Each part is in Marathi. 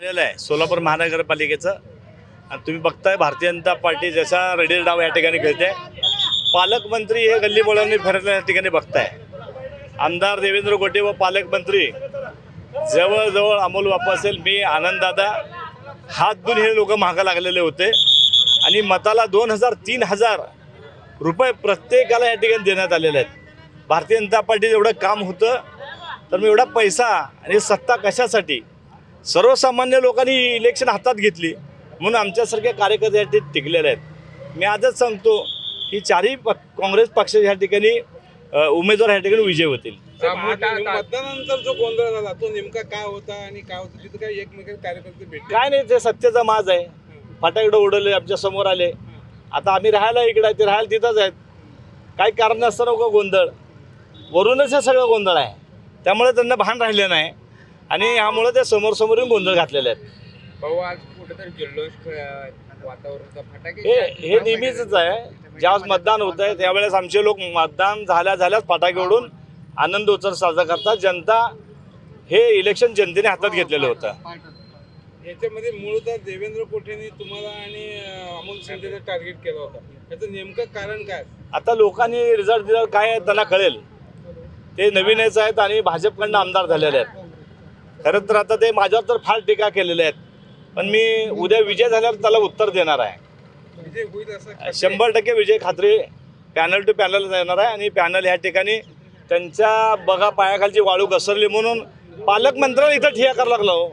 झालेलं आहे. सोलापूर महानगरपालिकेचं. आणि तुम्ही बघताय भारतीय जनता पार्टी जसा रेडी डाव या ठिकाणी खेळते पालकमंत्री हे गल्ली बोळांनी फिरत या ठिकाणी बघताय. आमदार देवेंद्र गोटे व पालकमंत्री जवळजवळ अमोल वापसेल असेल मी आनंददादा हात धुवून हे लोक महागा लागलेले होते. आणि मताला दोन हजार तीन हजार रुपये प्रत्येकाला या ठिकाणी देण्यात आलेले आहेत. भारतीय जनता पार्टीचं एवढं काम होतं तर मी एवढा पैसा आणि सत्ता कशासाठी? सर्वसामान्य लोकांनी इलेक्शन हातात घेतली. म्हणून आमच्यासारखे कार्यकर्ते या ठिकाणी टिकलेले आहेत. मी आजच सांगतो की चारही पक काँग्रेस पक्ष या ठिकाणी उमेदवार या ठिकाणी विजय होतील. मतदानानंतर जो गोंधळ झाला तो नेमका काय होता आणि काय होतं? तिथं काय एकमेकांचे कार्यकर्ते भेटले? काय नाही ते सत्याचा माज आहे. फटाकडे उडवले आमच्यासमोर आले. आता आम्ही राहायला इकडे आहे ते राहायला तिथंच आहेत. काही कारण नसतं नको गोंधळ. वरूनच हे सगळं गोंधळ आहे. त्यामुळे त्यांना भान राहिलं नाही. आणि यामुळे ते समोर गोंधळ घातलेले आहेत. भाऊ आज कुठेतरी जल्लोष ख- वातावरणाचा फटाके हे हे नेहमीच आहे. ज्यावेळेस मतदान होत आहे त्यावेळेस आमचे लोक मतदान झाल्या झाल्याच फटाके उडून आनंद उत्सव साजरा करतात. जनता हे इलेक्शन जनतेने हातात घेतलेलं होतं. याच्यामध्ये मूळतः देवेंद्र कोठेने तुम्हाला आणि अं, अमोल शिंदेने टार्गेट केलं होतं. याचं नेमकं कारण काय? आता लोकांनी रिझल्ट दिला काय आहे त्यांना कळेल. ते नवीनच आहेत आणि भाजपकडनं आमदार झालेले आहेत. खरं तर आता ते माझ्यावर तर फार टीका केलेल्या आहेत. पण मी उद्या विजय झाल्यावर त्याला उत्तर देणार आहे. शंभर टक्के विजय खात्री पॅनल टू पॅनल येणार आहे आणि पॅनल ह्या ठिकाणी त्यांच्या बघा पायाखालची वाळू घसरली म्हणून पालकमंत्र्याला इथं ठिया करायला लागला हो.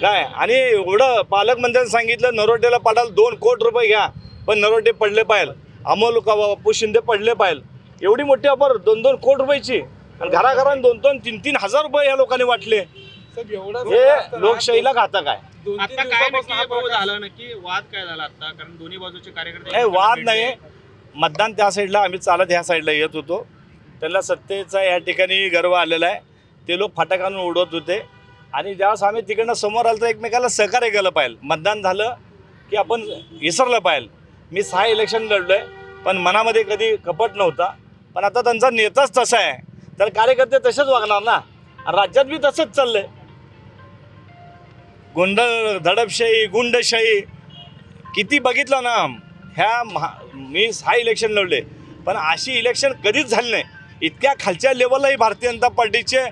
काय? आणि एवढं पालकमंत्र्यांनी सांगितलं नरोटेला पडाल दोन कोटी रुपये घ्या पण नरोटे पडले पाहिजे. अमोल का बापू शिंदे पडले पाहिजे. एवढी मोठी ऑफर दोन दोन कोटी रुपयाची. आणि घराघरात दोन दोन तीन तीन हजार रुपये या लोकांनी वाटले. हे लोकशाहीला घातक आहे. आता काय नक्की झालं नक्की वाद काय झाला आता? कारण दोन्ही बाजूचे कार्यकर्ते नाही वाद. नाही. मतदान त्या साईडला आम्ही चालत ह्या साईडला येत होतो. त्यांना सत्तेचा या ठिकाणी गर्व आलेला आहे. ते लोक फटाकांना उडवत होते. आणि ज्यावेळेस आम्ही तिकडनं समोर आलं तर एकमेकाला सहकार्य केलं पाहिजे मतदान झालं की आपण विसरलं पाहिजे मी सहा इलेक्शन लढलो आहे पण मनामध्ये कधी कपट नव्हता. पण आता त्यांचा नेताच तसा आहे. तर कार्यकर्ते तसेच वागणार ना. राज्यात बी तसंच चाललंय. गोंधळ दडपशाही गुंडशाही किती बघितलं ना ह्या महा मी हा इलेक्शन लढले. पण अशी इलेक्शन कधीच झाली नाही. इतक्या खालच्या लेवललाही भारतीय जनता पार्टीचे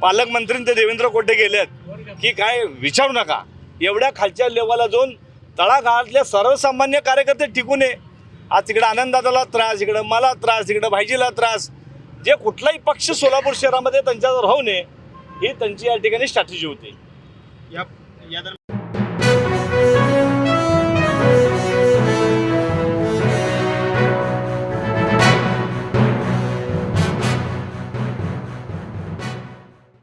पालकमंत्री ते देवेंद्र कोटे गेले आहेत की काय विचारू नका. एवढ्या खालच्या लेवलला जाऊन तळागाळातले सर्वसामान्य कार्यकर्ते टिकून ये. आज तिकडे आनंदाला त्रास इकडं मला त्रास इकडं भाईजीला त्रास. जे कुठलाही पक्ष सोलापूर शहरामध्ये त्यांच्यावर राहू नये ही त्यांची या ठिकाणी स्ट्रॅटेजी होती. या